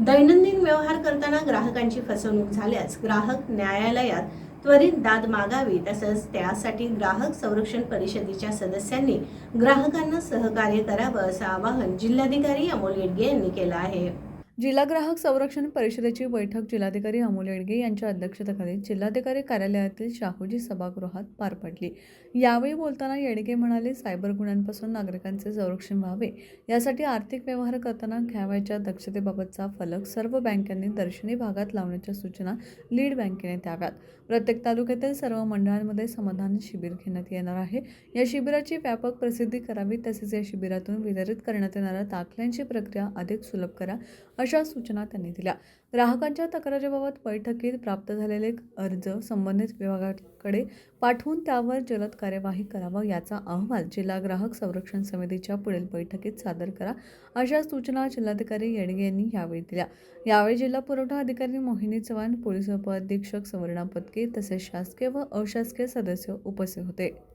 दैनंदिन व्यवहार करताना ग्राहकांची फसवणूक झाल्यास ग्राहक न्यायालयात त्वरित दाद मागावी तसंच त्यासाठी ग्राहक संरक्षण परिषदेच्या सदस्यांनी ग्राहकांना सहकार्य करावं असं आवाहन जिल्हाधिकारी अमोल येडगे यांनी केलं आहे. जिल्हा ग्राहक संरक्षण परिषदेची बैठक जिल्हाधिकारी अमोल येडगे यांच्या अध्यक्षतेखाली जिल्हाधिकारी कार्यालयातील शाहूजी सभागृहात पार पडली. यावेळी बोलताना येडगे म्हणाले सायबर गुन्ह्यांपासून नागरिकांचे संरक्षण व्हावे. यासाठी आर्थिक व्यवहार करताना घ्यावयाच्या दक्षतेबाबतचा फलक सर्व बँकांनी दर्शनी भागात लावण्याच्या सूचना लीड बँकेने द्याव्यात. प्रत्येक तालुक्यातील सर्व मंडळांमध्ये समाधान शिबिर घेण्यात येणार आहे. या शिबिराची व्यापक प्रसिद्धी करावी तसेच या शिबिरातून वितरित करण्यात येणाऱ्या दाखल्यांची प्रक्रिया अधिक सुलभ करा. अशा सूचना त्यांनी दिल्या. ग्राहकांच्या तक्रारीबाबत बैठकीत प्राप्त झालेले अर्ज संबंधित विभागाकडे पाठवून त्यावर जलद कार्यवाही करावा याचा अहवाल जिल्हा ग्राहक संरक्षण समितीच्या पुढील बैठकीत सादर करा अशा सूचना जिल्हाधिकारी येडगे यांनी यावेळी दिल्या. यावेळी जिल्हा पुरवठा अधिकारी मोहिनी चव्हाण पोलीस उपअधीक्षक सुवर्णा पत्के तसेच शासकीय व अशासकीय सदस्य उपस्थित होते.